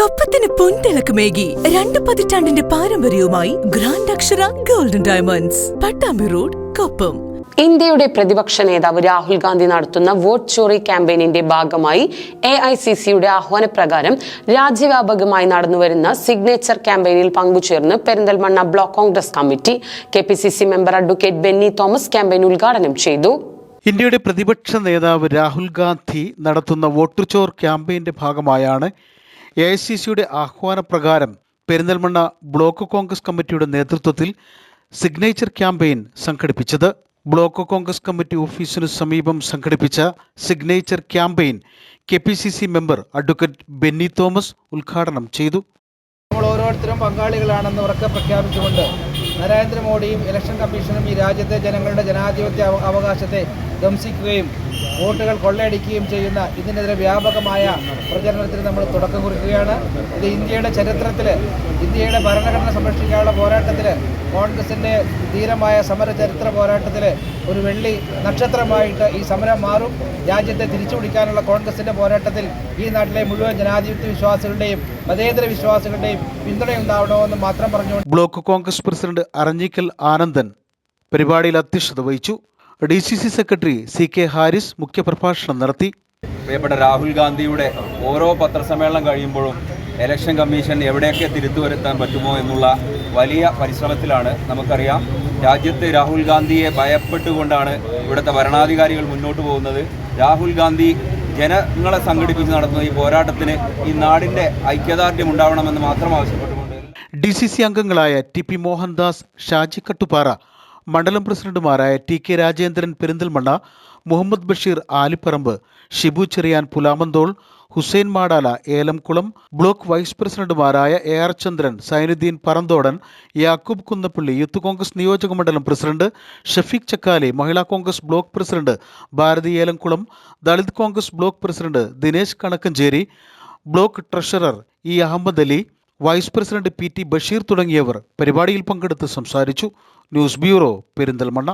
കൊപ്പത്തിന് പൊൻതിളക്കമേകി രണ്ട് പതിറ്റാണ്ടിന്റെ പാരമ്പര്യവുമായി grand Akshara golden diamonds Pattambi road Koppam. ഇന്ത്യയുടെ പ്രതിപക്ഷ നേതാവ് രാഹുൽ ഗാന്ധി നടത്തുന്ന വോട്ട് ചോറി ക്യാമ്പയിനിന്റെ ഭാഗമായി എ ഐ സി സിയുടെ ആഹ്വാനപ്രകാരം രാജ്യവ്യാപകമായി നടന്നുവരുന്ന സിഗ്നേച്ചർ ക്യാമ്പയിനിൽ പങ്കുചേർന്ന് Perinthalmanna block Congress committee K P C C member advocate Benny Thomas campaign ഉദ്ഘാടനം ചെയ്തു. ഇന്ത്യയുടെ പ്രതിപക്ഷ നേതാവ് രാഹുൽ ഗാന്ധി നടത്തുന്ന വോട്ട് ചോർ ക്യാമ്പയിന്റെ ഭാഗമായാണ് എ ഐ സി സിയുടെ ആഹ്വാനപ്രകാരം പെരിന്തൽമണ്ണ ബ്ലോക്ക് കോൺഗ്രസ് കമ്മിറ്റിയുടെ നേതൃത്വത്തിൽ സിഗ്നേച്ചർ ക്യാമ്പയിൻ സംഘടിപ്പിച്ചത്. ബ്ലോക്ക് കോൺഗ്രസ് കമ്മിറ്റി ഓഫീസിനു സമീപം സംഘടിപ്പിച്ച signature campaign K P C C member advocate Benny Thomas ഉദ്ഘാടനം ചെയ്തു. നമ്മൾ ഓരോരുത്തരും പങ്കാളികളാണെന്ന് ഉറക്കെ പ്രഖ്യാപിച്ചുകൊണ്ട് നരേന്ദ്രമോദിയും ഇലക്ഷൻ കമ്മീഷനും ഈ രാജ്യത്തെ ജനങ്ങളുടെ ജനാധിപത്യ അവകാശത്തെ ധംസിക്കുകയും വോട്ടുകൾ കൊള്ളയടിക്കുകയും ചെയ്യുന്ന ഇതിനെതിരെ വ്യാപകമായ പ്രചരണത്തിന് നമ്മൾ തുടക്കം കുറിക്കുകയാണ്. ഇത് ഇന്ത്യയുടെ ചരിത്രത്തിൽ ഇന്ത്യയുടെ ഭരണഘടന സംരക്ഷിക്കാനുള്ള പോരാട്ടത്തിൽ കോൺഗ്രസിന്റെ ധീരമായ സമര ചരിത്ര പോരാട്ടത്തിൽ ഒരു വെള്ളി നക്ഷത്രമായിട്ട് ഈ സമരം മാറും. രാജ്യത്തെ തിരിച്ചുപിടിക്കാനുള്ള കോൺഗ്രസിന്റെ പോരാട്ടത്തിൽ ഈ നാട്ടിലെ മുഴുവൻ ജനാധിപത്യ വിശ്വാസികളുടെയും മതേതര വിശ്വാസികളുടെയും പിന്തുണയുണ്ടാവണമെന്ന് മാത്രം പറഞ്ഞു ബ്ലോക്ക് കോൺഗ്രസ് പ്രസിഡന്റ് അറഞ്ഞിക്കൽ ആനന്ദൻ പരിപാടിയിൽ അധ്യക്ഷത വഹിച്ചു. D C C secretary C K Haris മുഖ്യപ്രഭാഷണം നടത്തി. പ്രിയപ്പെട്ട രാഹുൽ ഗാന്ധിയുടെ ഓരോ പത്രസമ്മേളനം കഴിയുമ്പോഴും ഇലക്ഷൻ കമ്മീഷൻ എവിടെയൊക്കെ തിരുത്തു വരുത്താൻ പറ്റുമോ എന്നുള്ള വലിയ പരിശ്രമത്തിലാണ് നമുക്കറിയാം. രാജ്യത്ത് രാഹുൽ ഗാന്ധിയെ ഭയപ്പെട്ടുകൊണ്ടാണ് ഇവിടുത്തെ ഭരണാധികാരികൾ മുന്നോട്ട് പോകുന്നത്. രാഹുൽ ഗാന്ധി ജനങ്ങളെ സംഘടിപ്പിച്ച് നടത്തുന്ന ഈ പോരാട്ടത്തിന് ഈ നാടിന്റെ ഐക്യദാർഢ്യം ഉണ്ടാവണമെന്ന് മാത്രം ആവശ്യപ്പെട്ടുകൊണ്ട് ഡി സി സി അംഗങ്ങളായ ടി പി മോഹൻദാസ് ഷാജി കട്ടുപാറ മണ്ഡലം പ്രസിഡന്റുമാരായ T K Rajendran Perinthalmanna Muhammad Basheer Alipparamba Shibu Cheriyan Pulamanthole Hussain Madala Elamkulam block vice പ്രസിഡന്റുമാരായ A R Chandran Sainuddeen Paranthodan Yakub Kunnappally youth Congress നിയോജക മണ്ഡലം president Shafeeq Chakkali Mahila Congress block president Bharathi Elamkulam Dalit Congress block president Dinesh Kanakkancheri block treasurer E Ahammed Ali vice president P T Basheer തുടങ്ങിയവർ പരിപാടിയിൽ പങ്കെടുത്ത് സംസാരിച്ചു. News bureau Perinthalmanna.